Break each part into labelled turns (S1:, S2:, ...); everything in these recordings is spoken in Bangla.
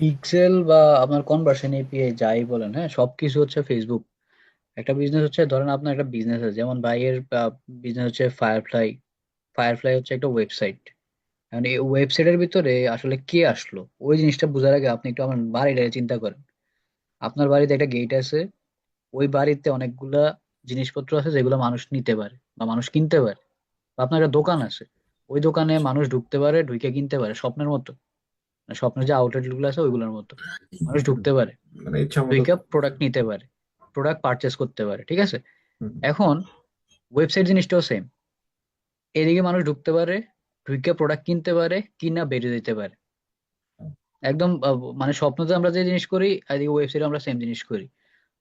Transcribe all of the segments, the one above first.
S1: পিক্সেল বা আপনার কনভার্সন এপিআই যাই বলেন হ্যাঁ সবকিছু হচ্ছে ফেসবুক একটা বিজনেস হচ্ছে, ধরেন আপনার একটা বিজনেস আছে, যেমন ভাইয়ের বিজনেস হচ্ছে ফায়ারফ্লাই ফায়ারফ্লাই হচ্ছে একটা ওয়েবসাইট মানে এই ওয়েবসাইটের ভিতরে আসলে কে আসলো? ওই জিনিসটা বোঝার আগে আপনি একটু আমার বাড়িটা চিন্তা করেন। আপনার বাড়িতে একটা গেট আছে, ওই বাড়িতে অনেকগুলা জিনিসপত্র আছে, যেগুলো মানুষ নিতে পারে বা মানুষ কিনতে পারে। বা আপনার একটা দোকান আছে, ওই দোকানে মানুষ ঢুকতে পারে, ঢুকে কিনতে পারে, স্বপ্নের মতো। মানে স্বপ্নের যে আউটলেটগুলো আছে ওইগুলোর মতো। মানুষ ঢুকতে পারে।
S2: মানে
S1: প্রোডাক্ট নিতে পারে। প্রোডাক্ট পারচেস করতে পারে ঠিক আছে? এখন ওয়েবসাইট জিনিসটাও সেম এদিকে মানুষ ঢুকতে পারে ঢুকে প্রোডাক্ট কিনতে পারে কিনা বেরিয়ে যেতে পারে। একদম মানে স্বপ্নতে আমরা যে জিনিস করি এদিকে ওয়েবসাইটে আমরা সেম জিনিস করি।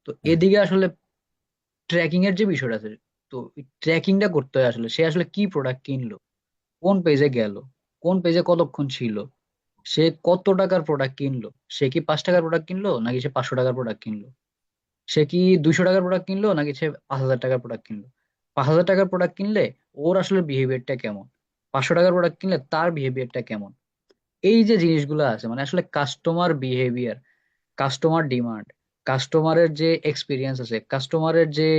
S1: তো এদিকে আসলে ট্র্যাকিং এর যে বিষয়টা আছে তো ট্র্যাকিংটা করতে হয় আসলে। সে আসলে কি প্রোডাক্ট কিনলো? কোন পেজে গেল? কোন পেজে কতক্ষণ ছিল? সে কত টাকার প্রোডাক্ট কিনলো? সে কি পাঁচ টাকার প্রোডাক্ট কিনলো, নাকি সে পাঁচশো টাকার প্রোডাক্ট কিনলো? সে কি দুইশো টাকার প্রোডাক্ট কিনলো, নাকি সে পাঁচ হাজার টাকার প্রোডাক্ট কিনলো? পাঁচ হাজার টাকার প্রোডাক্ট কিনলে ওর আসলে বিহেভিয়ারটা কেমন? পাঁচশো টাকার প্রোডাক্ট কিনলে তার বিহেভিয়ারটা কেমন? এই যে জিনিসগুলো আছে মানে আসলে কাস্টমার বিহেভিয়ার কাস্টমার ডিমান্ড কাস্টমারের যে এক্সপিরিয়েন্স আছে কাস্টমারের যে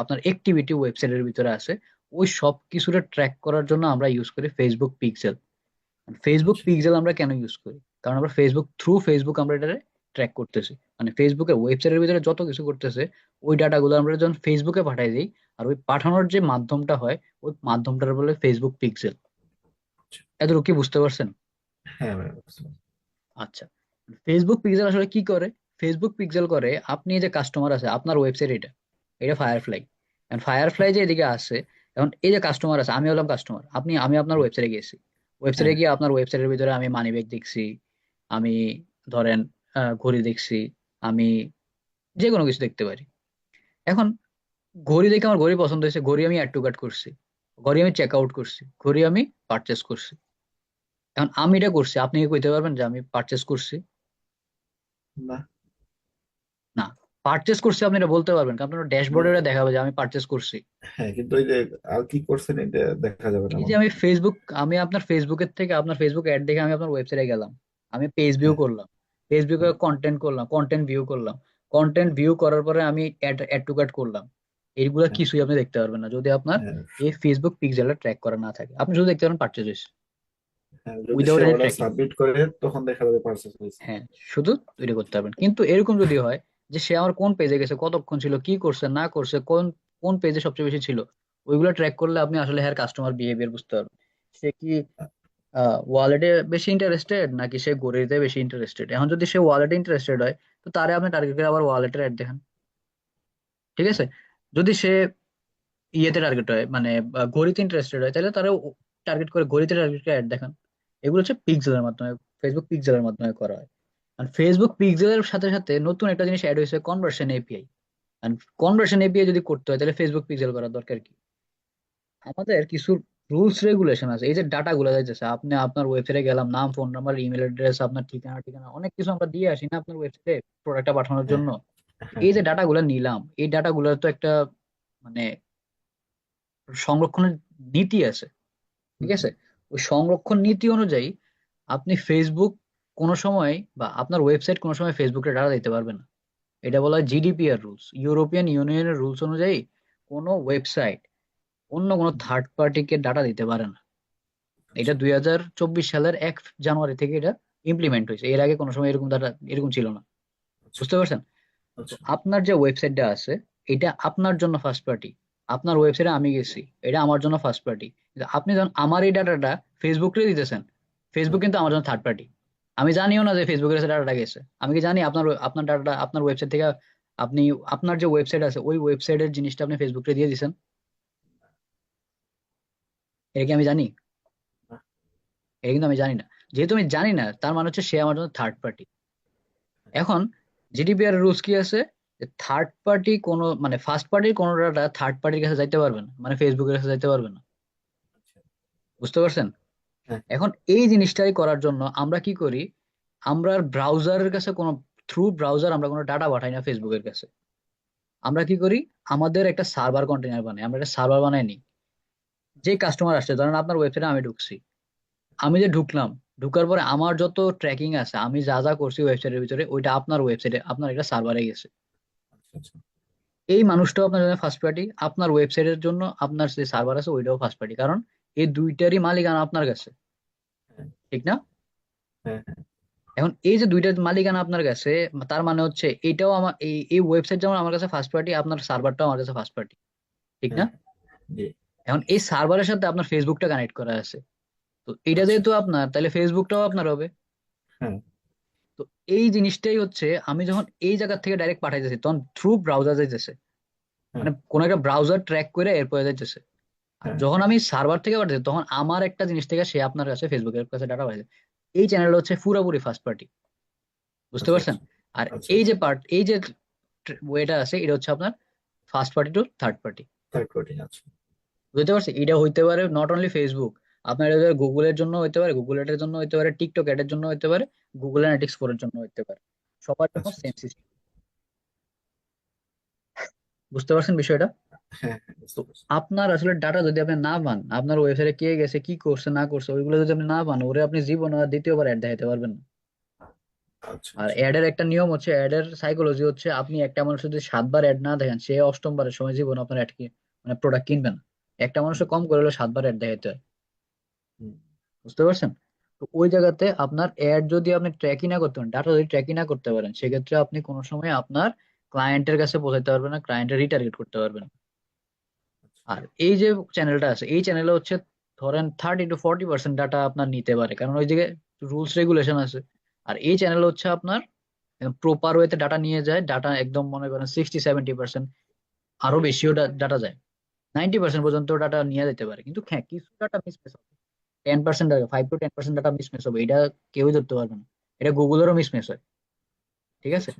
S1: আপনার অ্যাক্টিভিটি ওয়েবসাইটের ভিতরে আছে, ওই সব কিছুটা ট্র্যাক করার জন্য আমরা ইউজ করি ফেসবুক পিক্সেল ফেসবুক
S2: আচ্ছা।
S1: পিক্সেল আমরা কেন ইউজ করি? কারণ আমরা ফেসবুক থ্রু ফেসবুক আমরা এটা ট্র্যাক করতেছি। মানে ফেসবুকের ওয়েবসাইটের ভিতরে যত কিছু করতেছে ওই ডাটাগুলো আমরা যখন ফেসবুকে পাঠাই দিই আর ওই পাঠানোর যে মাধ্যমটা হয় ওই মাধ্যমটার বলে ফেসবুক পিক্সেল
S2: আচ্ছা।
S1: এতটুকু কি বুঝতে পারছেন?
S2: হ্যাঁ
S1: আচ্ছা। ফেসবুক পিক্সেল আসলে কি করে? ফেসবুক পিক্সেল করে আপনি যে কাস্টমার আছে আপনার ওয়েবসাইট এটা। এটা ফায়ারফ্লাই এখন ফায়ারফ্লাই যে এদিকে আসে এখন এই যে কাস্টমার আছে আমি হলাম কাস্টমার আপনি আমি আপনার ওয়েবসাইটে গেছি ওয়েবসাইটে
S2: হ্যাঁ।
S1: গিয়ে আপনার ওয়েবসাইটের ভিতরে আমি মানি ব্যাগ দেখছি আমি ধরেন ঘড়ি দেখছি আমি যে কোনো কিছু দেখতে পারি। এখন ঘড়ি দেখে আমার ঘড়ি পছন্দ হয়েছে ঘড়ি আমি অ্যাড টু কার্ট করছি ঘড়ি আমি চেক আউট করছি ঘড়ি আমি পারচেস করছি। এখন আমি এটা করছি আপনি কি কইতে পারবেন যে আমি পারচেস করছি?
S2: না।
S1: পারচেস করছি আপনি এটা বলতে পারবেন কারণ আপনার ড্যাশবোর্ডে দেখাবে যে আমি পারচেস করছি।
S2: হ্যাঁ কিন্তু ওই যে আর কি করছেন এটা দেখা যাবে না
S1: এই যে আমি ফেসবুক আমি আপনার ফেসবুকের থেকে আপনার ফেসবুক অ্যাড দেখে আমি আপনার ওয়েবসাইটে গেলাম। আমি পেজ ভিউ
S2: হ্যাঁ।
S1: করলাম। পেজ ভিউ করে কন্টেন্ট করলাম কন্টেন্ট ভিউ করলাম। কন্টেন্ট ভিউ করার পরে আমি অ্যাড অ্যাড টু কার্ট করলাম। এইগুলা
S2: হ্যাঁ।
S1: কিছুই আপনি দেখতে পারবেন না। যদি আপনার
S2: হ্যাঁ।
S1: এই ফেসবুক পিক্সেলটা ট্র্যাক করা না থাকে। আপনি শুধু দেখতে পারেন পারচেজ হয়েছে
S2: হ্যাঁ
S1: উইদাউট
S2: সাবমিট করে তখন দেখা যাবে পার্সেস হয়েছে
S1: হ্যাঁ শুধু তৈরি করতে পারবেন। কিন্তু এরকম যদি হয় যে সে আমার কোন পেজে গেছে, কতক্ষণ ছিল, কি করছে, না করছে, কোন কোন পেজে সবচেয়ে বেশি ছিল, ওইগুলো ট্র্যাক করলে আপনি আসলে হ্যাঁ কাস্টমার বিহেভিয়ার বুঝতে পারবেন। সে কি ওয়ালেটে বেশি ইন্টারেস্টেড নাকি সে ঘড়িতে বেশি ইন্টারেস্টেড এখন যদি সে ওয়ালেটে ইন্টারেস্টেড হয়, তো তারে আপনি টার্গেট করে আবার ওয়ালেটের অ্যাড দেখান। ঠিক আছে? যদি সে ইয়েতে টার্গেট হয় মানে ঘড়িতে ইন্টারেস্টেড হয়, তাহলে তারা টার্গেট করে ঘড়িতে টার্গেট করে অ্যাড দেখান। এগুলো হচ্ছে পিক্সেলের মাধ্যমে ফেসবুক পিক্সেলের মাধ্যমে করা হয়। আর ফেসবুক পিক্সেলের সাথে সাথে নতুন একটা জিনিস অ্যাড হয়েছে কনভার্সন এপিআই আর কনভার্সন এপিআই যদি করতে হয়, তাহলে ফেসবুক পিক্সেল করার দরকার কি? আমাদের কিছু রুলস রেগুলেশন আছে। এই যে ডাটা গুলো যাইতেছে, আপনি আপনার ওয়েবসাইটে গেলাম, নাম ফোন নাম্বার ইমেল অ্যাড্রেস আপনার ঠিকানা ঠিকানা, অনেক কিছু আমরা দিয়ে আসি না আপনার ওয়েবসাইটে প্রোডাক্টটা পাঠানোর জন্য। এই যে ডাটা গুলো নিলাম, এই ডাটা গুলোর তো একটা মানে সংরক্ষণের নীতি আছে। ঠিক আছে? ওই সংরক্ষণ নীতি অনুযায়ী আপনি ফেসবুক কোনো সময় বা আপনার ওয়েবসাইট কোনো সময় ফেসবুকে ডাটা দিতে পারবে না। এটা বলা হয় জিডিপিআর রুলস ইউরোপিয়ান ইউনিয়নের রুলস অনুযায়ী কোনো ওয়েবসাইট অন্য কোনো থার্ড পার্টিকে ডাটা দিতে পারে না। এটা দুই হাজার চব্বিশ সালের এক জানুয়ারি থেকে এটা ইমপ্লিমেন্ট হয়েছে। এর আগে কোনো সময় এরকম ডাটা এরকম ছিল না। বুঝতে পারছেন?
S2: আচ্ছা।
S1: আপনার যে ওয়েবসাইটটা আছে এটা আপনার জন্য ফার্স্ট পার্টি আপনার ওয়েবসাইটে আমি গেছি এটা আমার জন্য ফার্স্ট পার্টি আপনি যখন আমার এই ডাটাটা ফেসবুকে দিতেছেন। ফেসবুক কিন্তু আমার জন্য থার্ড পার্টি আমি জানিও না যে ফেসবুকের কাছে ডাটাটা গেছে। আমি কি জানি আপনার আপনার ডাটাটা আপনার ওয়েবসাইট থেকে আপনি আপনার যে ওয়েবসাইট আছে ওই ওয়েবসাইটের জিনিসটা আপনি ফেসবুকে দিয়ে দিছেন? এটা কি আমি জানি? এটা কিন্তু আমি জানি না। যেহেতু আমি জানি না তার মানে হচ্ছে সে আমার জন্য থার্ড পার্টি এখন জিডিপিআর রুলস কি আছে? থার্ড পার্টি কোনো মানে ফার্স্ট পার্টির কোনো ডাটা থার্ড পার্টির কাছে যাইতে পারবে না। মানে ফেসবুকের কাছে যাইতে পারবে না।
S2: আচ্ছা।
S1: বুঝতে পারছেন? এখন এই জিনিসটাই করার জন্য আমরা কি করি? আমরা ব্রাউজারের কাছে কোনো থ্রু ব্রাউজার আমরা কোনো ডাটা পাঠাই না ফেসবুকের কাছে। আমরা কি করি? আমাদের একটা সার্ভার কন্টেনার বানাই আমরা একটা সার্ভার বানাই নি। যে কাস্টমার আসছে ধরেন আপনার ওয়েবসাইটে আমি ঢুকছি। আমি যে ঢুকলাম ঢুকার পরে আমার যত ট্র্যাকিং আছে আমি যা যা করছি ওয়েবসাইটের ভিতরে ওইটা আপনার ওয়েবসাইটে আপনার একটা সার্ভারে গেছে।
S2: আচ্ছা আচ্ছা।
S1: এই মানুষটাও আপনার জন্য ফার্স্ট পার্টি আপনার ওয়েবসাইটের জন্য আপনার যে সার্ভার আছে ওইটাও ফার্স্ট পার্টি কারণ এই দুইটারই মালিকানা আপনার কাছে।
S2: হ্যাঁ।
S1: ঠিক না?
S2: হ্যাঁ হ্যাঁ।
S1: এখন এই যে দুইটার মালিকানা আপনার কাছে তার মানে হচ্ছে এটাও আমার এই ওয়েবসাইট যেমন আমার কাছে ফার্স্ট পার্টি আপনার সার্ভারটাও আমার কাছে ফার্স্ট পার্টি ঠিক না? এখন এই সার্ভারের সাথে আপনার ফেসবুকটা কানেক্ট করা আছে। তো এটা
S2: আচ্ছা।
S1: যেহেতু আপনার তাহলে ফেসবুকটাও আপনার হবে।
S2: হ্যাঁ।
S1: তো এই জিনিসটাই হচ্ছে আমি যখন এই জায়গা থেকে ডাইরেক্ট পাঠাইতেছি তখন থ্রু ব্রাউজার যাইতেছে। মানে কোন একটা ব্রাউজার ট্র্যাক করে এরপরে যাইতেছে। যখন আমি সার্ভার থেকে পাঠাচ্ছি তখন আমার একটা জিনিস থেকে সে আপনার কাছে ফেসবুকের কাছে ডাটা পাঠাচ্ছে এই চ্যানেলটা হচ্ছে পুরোপুরি ফার্স্ট পার্টি বুঝতে
S2: আচ্ছা
S1: পারছেন?
S2: আচ্ছা।
S1: আর
S2: আচ্ছা।
S1: এই যে পার্ট এই যে ওয়েটা আছে এটা হচ্ছে আপনার first party to third party
S2: third party আচ্ছা।
S1: বুঝতে পারছি এটা হইতে পারে নট অনলি ফেসবুক আপনার এটা গুগলের জন্য হইতে পারে গুগল এর জন্য হইতে পারে টিকটক এর জন্য হইতে পারে গুগল অ্যানালিটিক্স ফোর এর জন্য হইতে পারে। সবার জন্য সেম সিস্টেম বুঝতে পারছেন বিষয়টা?
S2: হ্যাঁ হ্যাঁ বুঝতে পারছি।
S1: আপনার আসলে ডাটা যদি আপনি না পান আপনার ওয়েবসাইটে কে গেছে কি করছে না করছে ওইগুলো যদি আপনি না পান ওরে আপনি জীবন আর দ্বিতীয়বার অ্যাড দেখাতে পারবেন না।
S2: আচ্ছা
S1: আর
S2: আচ্ছা।
S1: অ্যাড এর একটা নিয়ম হচ্ছে অ্যাড এর সাইকোলজি হচ্ছে আপনি একটা মানুষ যদি সাতবার অ্যাড না দেখেন সে অষ্টমবারের সময় জীবন আপনার অ্যাড কি মানে প্রোডাক্ট কিনবে না। একটা মানুষের কম করে হলে সাতবার অ্যাড দেখাতে হয়।
S2: হুম।
S1: বুঝতে পারছেন? তো ওই জায়গাতে আপনার অ্যাড যদি আপনি ট্র্যাকই না করতে পারেন ডাটা যদি ট্র্যাকই না করতে পারেন সেক্ষেত্রে আপনি কোনো সময় আপনার ক্লায়েন্টের কাছে পৌঁছাতে পারবেন না ক্লায়েন্টের রিটার্গেট করতে পারবেন না। আর এই যে চ্যানেলটা আছে, এই চ্যানেলে হচ্ছে ধরেন thirty to forty percent data আপনার নিতে পারে। কারণ ওই দিকে রুলস রেগুলেশন আছে। আর এই চ্যানেল হচ্ছে আপনার প্রপার ওয়েতে ডাটা নিয়ে যায়। ডাটা একদম মনে করেন সিক্সটি সেভেন্টি পার্সেন্ট আরও বেশিও ডাটা যায়। নাইনটি পার্সেন্ট পর্যন্ত ডাটা নিয়ে যেতে পারে। কিন্তু হ্যাঁ কিছু ডাটা মিসম্যাচ হবে। Ten percent five to ten percent data mismatch হবে। এটা কেউই ধরতে পারবে না। এটা গুগলেরও মিসম্যাচ হয়। ঠিক আছে?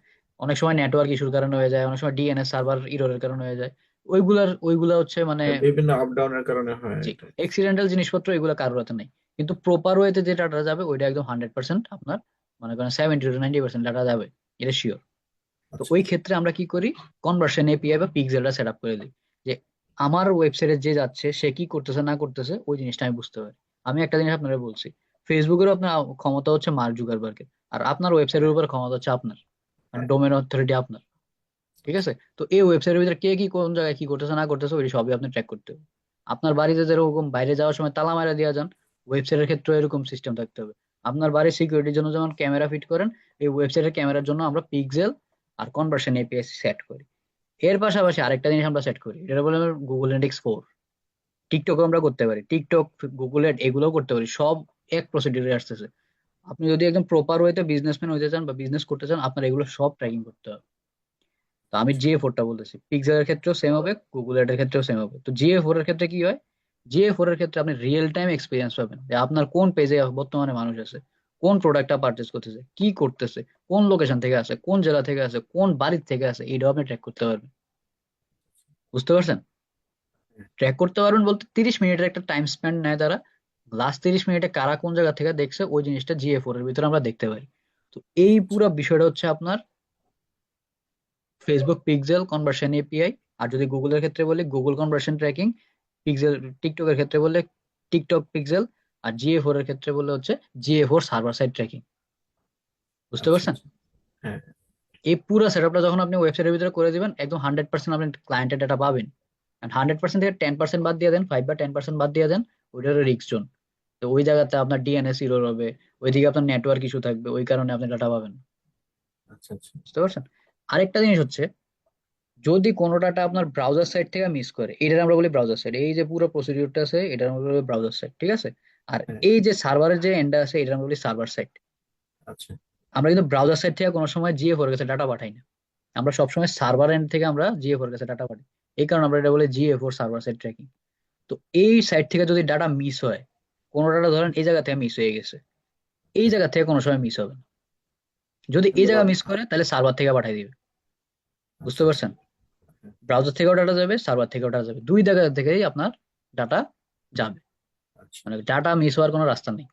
S1: অনেক সময় নেটওয়ার্ক ইস্যুর কারণে হয়ে যায়। অনেক সময় ডিএনএস সার্ভার ইররের কারণে হয়ে যায়। ওইগুলার ওইগুলা হচ্ছে মানে
S2: হ্যাঁ, বিভিন্ন আপ ডাউনের কারণে হয়
S1: এক্সিডেন্টাল জিনিসপত্র এগুলো কারোর হাতে নেই। কিন্তু প্রপার ওয়েতে যে ডাটা যাবে ওইটা একদম হান্ড্রেড পার্সেন্ট আপনার মনে করেন seventy to ninety percent data যাবে এটা শিওর তো
S2: আচ্ছা।
S1: ওই ক্ষেত্রে আমরা কি করি? কনভার্সন এপিআই বা পিক্সেলটা সেট আপ করে দিই। যে আমার ওয়েবসাইটে যে যাচ্ছে সে কি করতেছে না করতেছে ওই জিনিসটা আমি বুঝতে পারি। আমি একটা জিনিস আপনারা বলছি। ফেসবুকেরও আপনার ক্ষমতা হচ্ছে মার্ক জুকারবার্গের। আর আপনার ওয়েবসাইটের উপর ক্ষমতা হচ্ছে আপনার। মানে
S2: হ্যাঁ।
S1: ডোমেন অথরিটি আপনার। ঠিক আছে? তো এই ওয়েবসাইটের ভিতরে কে কি কোন জায়গায় কি করতেছে, না করতেছে ওই সবই আপনি ট্র্যাক করতে হবে। আপনার বাড়িতে যেরকম বাইরে যাওয়ার সময় তালা মারা দেওয়া যান ওয়েবসাইটের ক্ষেত্রে এরকম সিস্টেম থাকতে হবে। আপনার বাড়ির সিকিউরিটির জন্য যেমন ক্যামেরা ফিট করেন, এই ওয়েবসাইটের ক্যামেরার জন্য আমরা পিক্সেল আর কনভার্সন এপিএস সেট করি। এর পাশাপাশি আরেকটা জিনিস আমরা সেট করি, এটা বলে গুগল অ্যানালিটিক্স ফোর টিকটক আমরা করতে পারি টিকটক গুগল এড এগুলোও করতে পারি, সব এক প্রসিডিউরে আসতেছে। আপনি যদি একদম প্রপার ওয়েতে বিজনেসম্যান হতে চান বা বিজনেস করতে চান, আপনার এগুলো সব ট্র্যাকিং করতে হবে। তো আমি জিএ ফোরটা বলতেছি। পিক্সেলের ক্ষেত্রেও সেম হবে গুগল এর ক্ষেত্রেও সেম হবে। তো জিএ ফোর এর ক্ষেত্রে কি হয়? জিএ ফোর এর ক্ষেত্রে আপনি রিয়েল টাইম এক্সপিরিয়েন্স পাবেন। যে আপনার কোন পেজে বর্তমানে মানুষ আছে, কোন প্রোডাক্টটা পারচেস করতেছে, কি করতেছে, কোন লোকেশন থেকে আসে কোন জেলা থেকে আসে কোন বাড়ির থেকে আসে এইটাও আপনি ট্র্যাক করতে পারবেন। বুঝতে পারছেন? ট্র্যাক করতে পারবেন বলতে তিরিশ মিনিটের একটা টাইম স্পেন্ড নেয় তারা। লাস্ট তিরিশ মিনিটে কারা কোন জায়গা থেকে দেখছে, ওই জিনিসটা জিএ ফোর এর ভিতরে আমরা দেখতে পারি। তো এই পুরো বিষয়টা হচ্ছে আপনার ফেসবুক পিক্সেল কনভার্সন এপিআই আর যদি গুগলের ক্ষেত্রে বলি গুগল কনভার্সন ট্র্যাকিং পিক্সেল টিকটকের ক্ষেত্রে বললে টিকটক পিক্সেল আর জিএ ফোর এর ক্ষেত্রে বললে হচ্ছে GA four server side tracking বুঝতে
S2: আচ্ছা
S1: পারছেন?
S2: আচ্ছা হ্যাঁ।
S1: এই পুরো সেটআপটা যখন আপনি ওয়েবসাইটের ভিতরে করে দিবেন একদম হান্ড্রেড পার্সেন্ট আপনি ক্লায়েন্টের ডাটা পাবেন। হান্ড্রেড পার্সেন্ট থেকে টেন পার্সেন্ট বাদ দিয়ে দেন ফাইভ বা টেন পার্সেন্ট বাদ দিয়ে দেন ওইটার রিক্স জোন তো ওই জায়গাতে আপনার ডিএনএস ইরোর হবে ওইদিকে আপনার নেটওয়ার্ক ইস্যু থাকবে ওই কারণে আপনি ডাটা পাবেন।
S2: আচ্ছা আচ্ছা।
S1: বুঝতে পারছেন? আরেকটা জিনিস হচ্ছে যদি কোনো ডাটা আপনার ব্রাউজার সাইড থেকে মিস করে এটার আমরা বলি ব্রাউজার সাইড এই যে পুরো প্রসিডিউরটা আছে এটার আমরা বলি ব্রাউজার সাইড ঠিক আছে? আর
S2: হ্যাঁ।
S1: এই যে সার্ভারের যে এন্ডটা আছে এটার আমরা বলি সার্ভার সাইড
S2: আচ্ছা।
S1: আমরা কিন্তু ব্রাউজার সাইড থেকে কোনো সময় জিএ ফোর কাছে ডাটা পাঠাই না। আমরা সবসময় সার্ভার এন্ড থেকে আমরা জিএ ফোর কাছে ডাটা পাঠাই। এই কারণে আমরা এটা বলি GA four server side tracking তো এই সাইট থেকে যদি ডাটা মিস হয় কোনো ডাটা ধরেন এই জায়গা থেকে মিস হয়ে গেছে এই জায়গা থেকে কোনো সময় মিস হবে না। যদি এই জায়গা মিস করে তাহলে সার্ভার থেকে পাঠিয়ে দিবে। বুঝতে পারছেন? ব্রাউজার থেকেও ডাটা যাবে সার্ভার থেকেও ডাটা যাবে। দুই জায়গা থেকেই আপনার ডাটা যাবে।
S2: আচ্ছা।
S1: মানে ডাটা মিস হওয়ার কোনো রাস্তা নেই।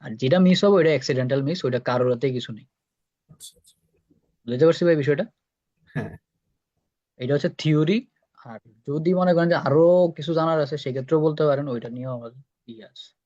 S1: আর যেটা মিস হবে ওইটা অ্যাক্সিডেন্টাল মিস ওইটা কারোর হাতে কিছু নেই।
S2: আচ্ছা আচ্ছা।
S1: বুঝতে পারছি ভাই বিষয়টা?
S2: হ্যাঁ।
S1: এটা হচ্ছে থিওরি আর যদি মনে করেন যে আরও কিছু জানার আছে সেক্ষেত্রেও বলতে পারেন ওইটা নিয়েও আমাদের ইয়ে আছে।